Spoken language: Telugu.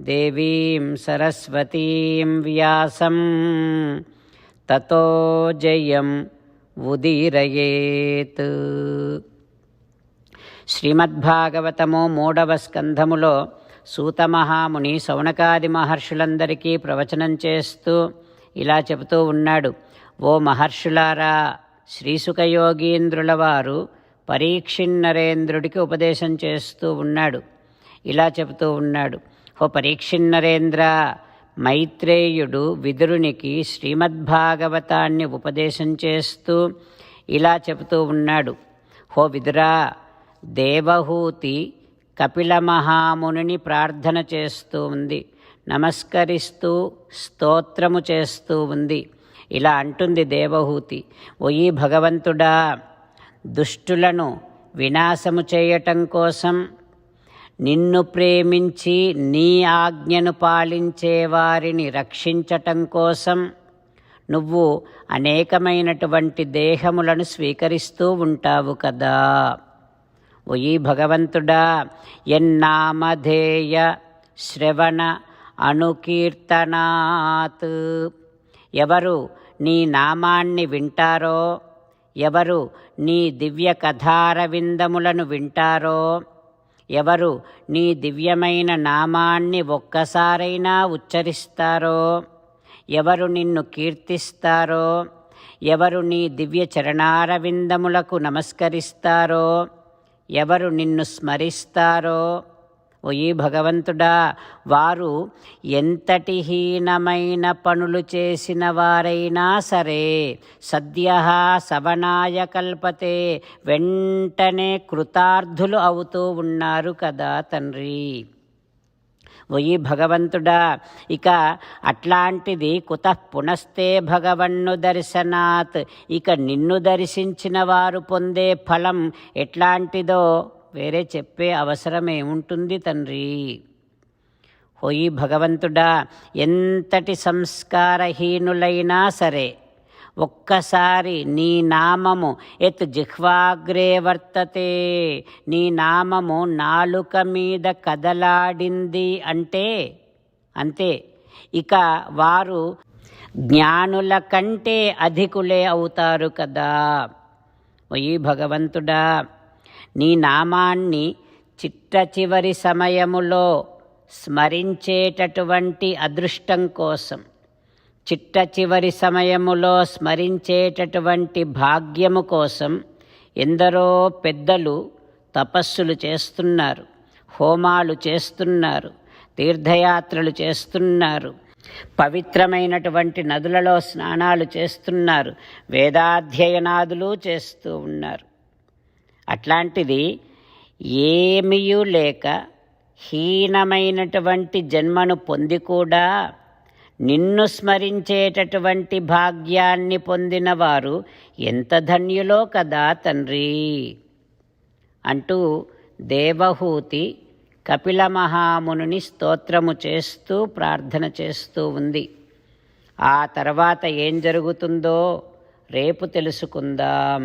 దేవీం సరస్వతీం వ్యాసం. తతో జయం ఉదీరయేత్. శ్రీమద్భాగవతము మూడవ స్కంధములో సూతమహాముని సౌనకాది మహర్షులందరికీ ప్రవచనం చేస్తూ ఇలా చెబుతూ ఉన్నాడు. ఓ మహర్షులారా శ్రీసుఖయోగీంద్రుల వారు పరీక్షిన్నరేంద్రుడికి ఉపదేశం చేస్తూ ఉన్నాడు. ఇలా చెబుతూ ఉన్నాడు. ఓ పరీక్షిన్నరేంద్ర మైత్రేయుడు విదురునికి శ్రీమద్భాగవతాన్ని ఉపదేశం చేస్తూ ఇలా చెబుతూ ఉన్నాడు. హో విదురా దేవహూతి కపిల మహామునిని ప్రార్థన చేస్తూ ఉంది. నమస్కరిస్తూ స్తోత్రము చేస్తూ ఉంది. ఇలా అంటుంది దేవహూతి. ఓయి భగవంతుడా దుష్టులను వినాశము చేయటం కోసం నిన్ను ప్రేమించి నీ ఆజ్ఞను పాలించే వారిని రక్షించటం కోసం నువ్వు అనేకమైనటువంటి దేహములను స్వీకరిస్తూ ఉంటావు కదా. ఒయి భగవంతుడా ఎన్నామధేయ శ్రవణ అనుకీర్తనాత్. ఎవరు నీ నామాన్ని వింటారో ఎవరు నీ దివ్య కథారవిందములను వింటారో ఎవరు నీ దివ్యమైన నామాన్ని ఒక్కసారైనా ఉచ్చరిస్తారో? ఎవరు నిన్ను కీర్తిస్తారో? ఎవరు నీ దివ్య చరణారవిందములకు నమస్కరిస్తారో? ఎవరు నిన్ను స్మరిస్తారో? ఓయి భగవంతుడా వారు ఎంతటి హీనమైన పనులు చేసిన వారైనా సరే సద్య సవనాయ కల్పతే వెంటనే కృతార్థులు అవుతూ ఉన్నారు కదా తండ్రి. ఒయి భగవంతుడా ఇక అట్లాంటిది కుత పునస్తే భగవన్ను దర్శనాత్ ఇక నిన్ను దర్శించిన వారు పొందే ఫలం ఎట్లాంటిదో వేరే చెప్పే అవసరం ఏముంటుంది తండ్రి. హోయి భగవంతుడా ఎంతటి సంస్కారహీనులైనా సరే ఒక్కసారి నీ నామము ఎత్ జిహ్వాగ్రే వర్తతే నీ నామము నాలుక మీద కదలాడింది అంటే అంతే. ఇక వారు జ్ఞానుల కంటే అధికులే అవుతారు కదా. ఓయి భగవంతుడా నీ నామాన్ని చిట్ట చివరి సమయములో స్మరించేటటువంటి అదృష్టం కోసం. చిట్ట చివరి సమయములో స్మరించేటటువంటి భాగ్యము కోసం ఎందరో పెద్దలు తపస్సులు చేస్తున్నారు హోమాలు చేస్తున్నారు తీర్థయాత్రలు చేస్తున్నారు పవిత్రమైనటువంటి నదులలో స్నానాలు చేస్తున్నారు వేదాధ్యయనాదులు చేస్తూ ఉన్నారు. అట్లాంటిది ఏమీయూ లేక హీనమైనటువంటి జన్మను పొంది కూడా నిన్ను స్మరించేటటువంటి భాగ్యాన్ని పొందినవారు ఎంత ధన్యులో కదా తండ్రి! అంటూ దేవహూతి కపిల మహామునుని స్తోత్రము చేస్తూ ప్రార్థన చేస్తూ ఉంది. ఆ తర్వాత ఏం జరుగుతుందో రేపు తెలుసుకుందాం.